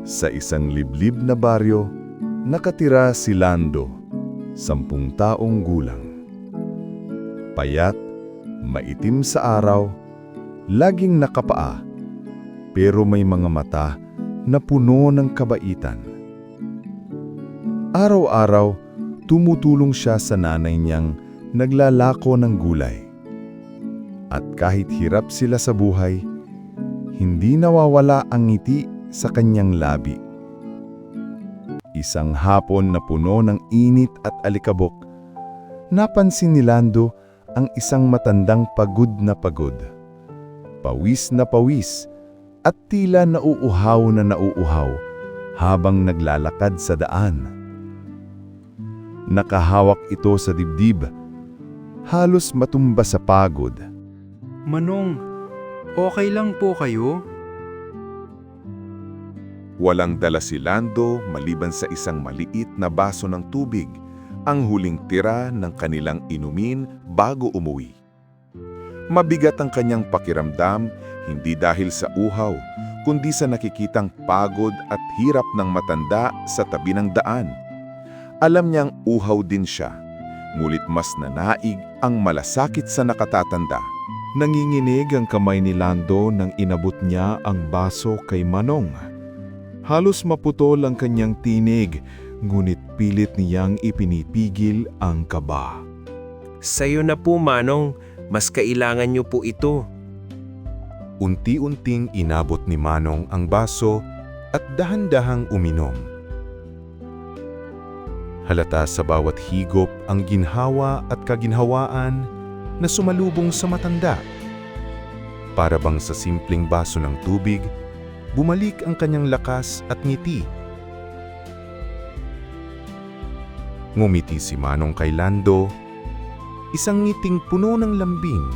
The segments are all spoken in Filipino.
Sa isang liblib na baryo, nakatira si Lando, sampung taong gulang. Payat, maitim sa araw, laging nakapaa, pero may mga mata na puno ng kabaitan. Araw-araw, tumutulong siya sa nanay niyang naglalako ng gulay. At kahit hirap sila sa buhay, hindi nawawala ang ngiti sa kanyang labi. Isang hapon na puno ng init at alikabok, napansin ni Lando ang isang matandang pagod na pagod. Pawis na pawis at tila nauuhaw na nauuhaw habang naglalakad sa daan. Nakahawak ito sa dibdib, halos matumba sa pagod. Manong, okay lang po kayo? Walang dala si Lando maliban sa isang maliit na baso ng tubig, ang huling tira ng kanilang inumin bago umuwi. Mabigat ang kanyang pakiramdam, hindi dahil sa uhaw, kundi sa nakikitang pagod at hirap ng matanda sa tabi ng daan. Alam niyang uhaw din siya, ngulit mas nanaig ang malasakit sa nakatatanda. Nanginginig ang kamay ni Lando nang inabot niya ang baso kay Manong. Halos maputol ang kanyang tinig, ngunit pilit niyang ipinipigil ang kaba. Sa'yo na po, Manong. Mas kailangan niyo po ito. Unti-unting inabot ni Manong ang baso at dahan-dahang uminom. Halata sa bawat higop ang ginhawa at kaginhawaan na sumalubong sa matanda. Para bang sa simpleng baso ng tubig, bumalik ang kanyang lakas at ngiti. Ngumiti si Manong kay Lando, isang ngiting puno ng lambing,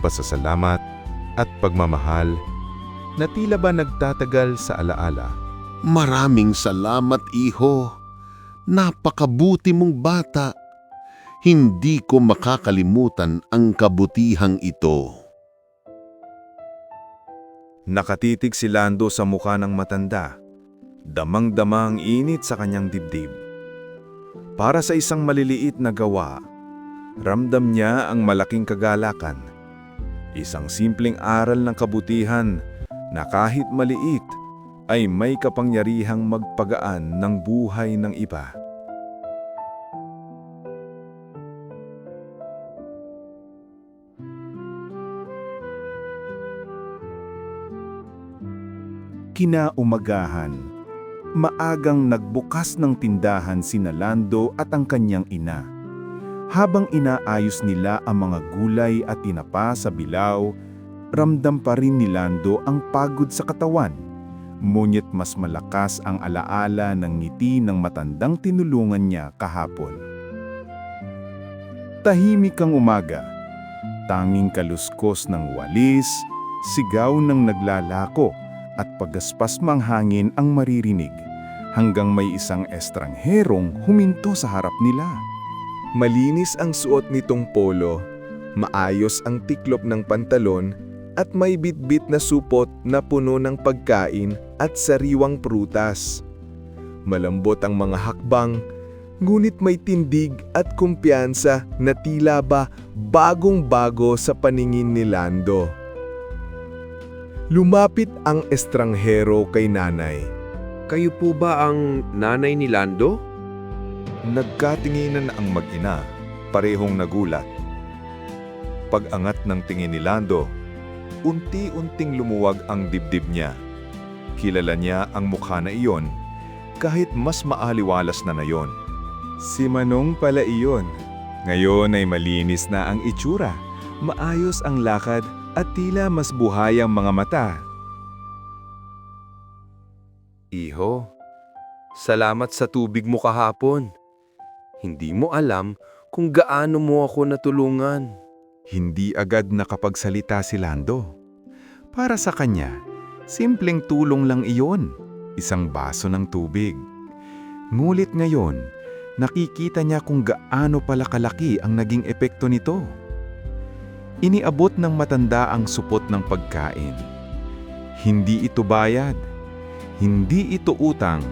pasasalamat at pagmamahal na tila ba nagtatagal sa alaala. Maraming salamat, iho. Napakabuti mong bata. Hindi ko makakalimutan ang kabutihang ito. Nakatitig si Lando sa mukha ng matanda. Damang-dama ang init sa kanyang dibdib. Para sa isang maliliit na gawa, ramdam niya ang malaking kagalakan. Isang simpleng aral ng kabutihan na kahit maliit ay may kapangyarihang magpagaan ng buhay ng iba. Kinaumagahan, maagang nagbukas ng tindahan si Nalando at ang kanyang ina. Habang inaayos nila ang mga gulay at tinapa sa bilaw, ramdam pa rin ni Lando ang pagod sa katawan. Ngunit mas malakas ang alaala ng ngiti ng matandang tinulungan niya kahapon. Tahimik ang umaga. Tanging kaluskos ng walis, sigaw ng naglalako at pagaspas mang hangin ang maririnig hanggang may isang estrangherong huminto sa harap nila. Malinis ang suot nitong polo, maayos ang tiklop ng pantalon at may bitbit na supot na puno ng pagkain at sariwang prutas. Malambot ang mga hakbang, ngunit may tindig at kumpiyansa na tila ba bagong-bago sa paningin ni Lando. Lumapit ang estranghero kay nanay. Kayo po ba ang nanay ni Lando? Nagkatinginan ang mag-ina, parehong nagulat. Pag-angat ng tingin ni Lando, unti-unting lumuwag ang dibdib niya. Kilala niya ang mukha na iyon, kahit mas maaliwalas na na yon. Si Manong pala iyon. Ngayon ay malinis na ang itsura, maayos ang lakad at tila mas buhay ang mga mata. Iho, salamat sa tubig mo kahapon. Hindi mo alam kung gaano mo ako natulungan. Hindi agad nakapagsalita si Lando. Para sa kanya, simpleng tulong lang iyon, isang baso ng tubig. Ngulit ngayon, nakikita niya kung gaano pala kalaki ang naging epekto nito. Iniabot ng matanda ang supot ng pagkain. Hindi ito bayad. Hindi ito utang,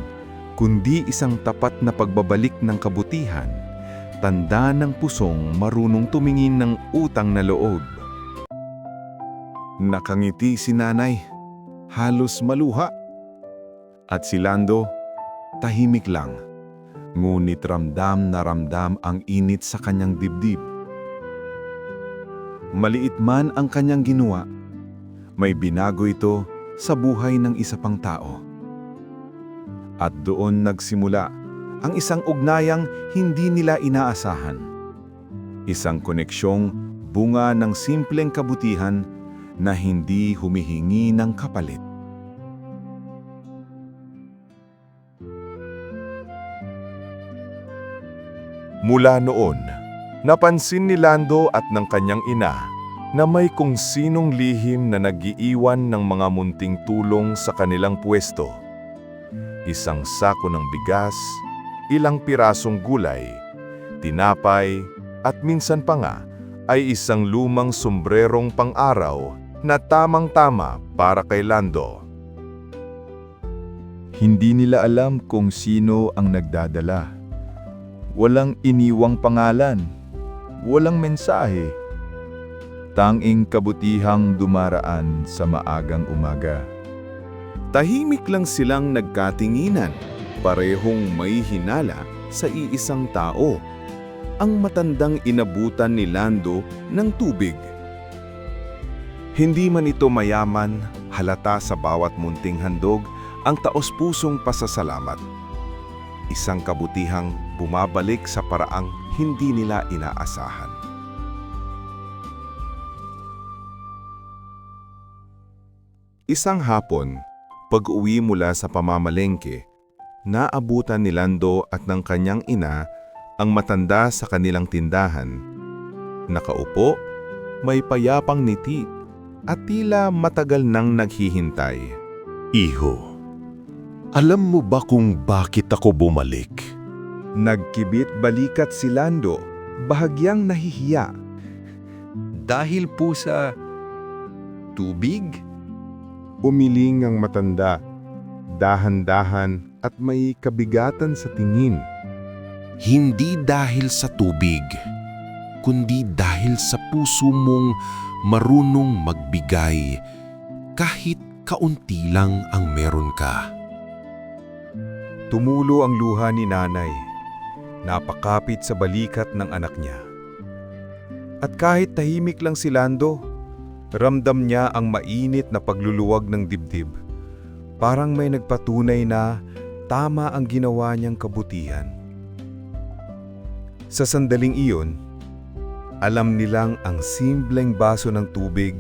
kundi isang tapat na pagbabalik ng kabutihan, tanda ng pusong marunong tumingin ng utang na loob. Nakangiti si nanay, halos maluha. At si Lando, tahimik lang. Ngunit ramdam na ramdam ang init sa kanyang dibdib. Maliit man ang kanyang ginawa, may binago ito sa buhay ng isa pang tao. At doon nagsimula ang isang ugnayang hindi nila inaasahan. Isang koneksyong bunga ng simpleng kabutihan na hindi humihingi ng kapalit. Mula noon, napansin ni Lando at ng kanyang ina na may kung sinong lihim na nagiiwan ng mga munting tulong sa kanilang pwesto. Isang sako ng bigas, ilang pirasong gulay, tinapay, at minsan pa nga ay isang lumang sombrerong pang-araw na tamang-tama para kay Lando. Hindi nila alam kung sino ang nagdadala. Walang iniwang pangalan, walang mensahe. Tanging kabutihang dumaraan sa maagang umaga. Tahimik lang silang nagkatinginan, parehong may hinala sa iisang tao. Ang matandang inabutan ni Lando ng tubig. Hindi man ito mayaman, halata sa bawat munting handog ang taos-pusong pasasalamat. Isang kabutihang bumabalik sa paraang hindi nila inaasahan. Isang hapon, pag-uwi mula sa pamamalengke, naabutan ni Lando at ng kanyang ina ang matanda sa kanilang tindahan. Nakaupo, may payapang niti at tila matagal nang naghihintay. Iho, alam mo ba kung bakit ako bumalik? Nagkibit balikat si Lando, bahagyang nahihiya. Dahil po sa tubig? Umiling ang matanda, dahan-dahan at may kabigatan sa tingin. Hindi dahil sa tubig, kundi dahil sa puso mong marunong magbigay kahit kaunti lang ang meron ka. Tumulo ang luha ni nanay. Napakapit sa balikat ng anak niya. At kahit tahimik lang si Lando, ramdam niya ang mainit na pagluluwag ng dibdib. Parang may nagpatunay na tama ang ginawa niyang kabutihan. Sa sandaling iyon, alam nilang ang simpleng baso ng tubig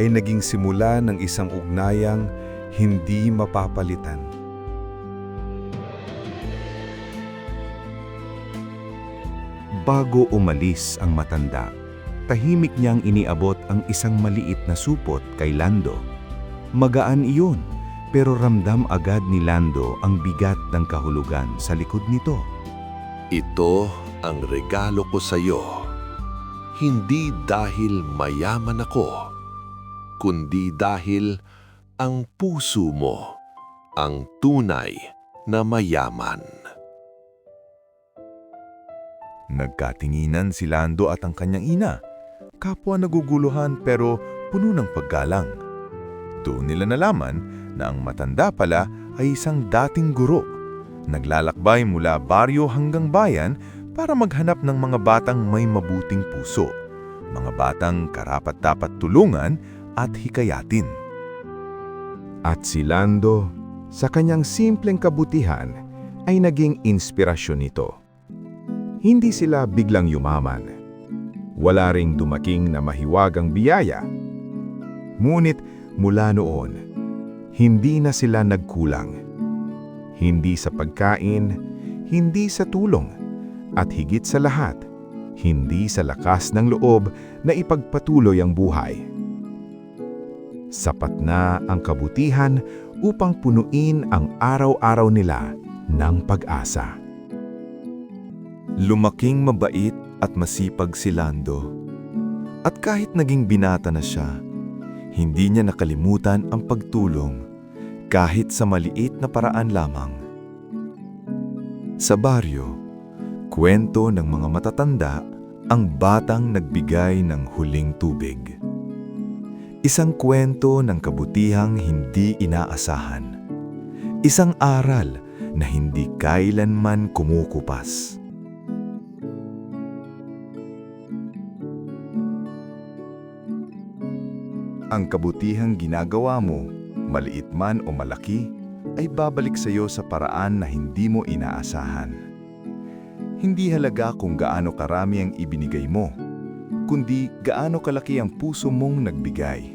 ay naging simula ng isang ugnayang hindi mapapalitan. Bago umalis ang matanda, tahimik niyang iniabot ang isang maliit na supot kay Lando. Magaan iyon, pero ramdam agad ni Lando ang bigat ng kahulugan sa likod nito. Ito ang regalo ko sa iyo. Hindi dahil mayaman ako, kundi dahil ang puso mo ang tunay na mayaman. Nagkatinginan si Lando at ang kanyang ina. Kapwa naguguluhan pero puno ng paggalang. Doon nila nalaman na ang matanda pala ay isang dating guro. Naglalakbay mula baryo hanggang bayan para maghanap ng mga batang may mabuting puso. Mga batang karapat-dapat tulungan at hikayatin. At si Lando, sa kanyang simpleng kabutihan, ay naging inspirasyon nito. Hindi sila biglang yumaman. Wala ring dumaking na mahiwagang biyaya. Ngunit mula noon, hindi na sila nagkulang. Hindi sa pagkain, hindi sa tulong, at higit sa lahat, hindi sa lakas ng loob na ipagpatuloy ang buhay. Sapat na ang kabutihan upang punuin ang araw-araw nila ng pag-asa. Lumaking mabait at masipag si Lando. At kahit naging binata na siya, hindi niya nakalimutan ang pagtulong. kahit sa maliit na paraan lamang. Sa baryo, kwento ng mga matatanda ang batang nagbigay ng huling tubig. Isang kwento ng kabutihang hindi inaasahan. Isang aral na hindi kailanman kumukupas. Ang kabutihang ginagawa mo, maliit man o malaki, ay babalik sa iyo sa paraan na hindi mo inaasahan. Hindi halaga kung gaano karami ang ibinigay mo, kundi gaano kalaki ang puso mong nagbigay.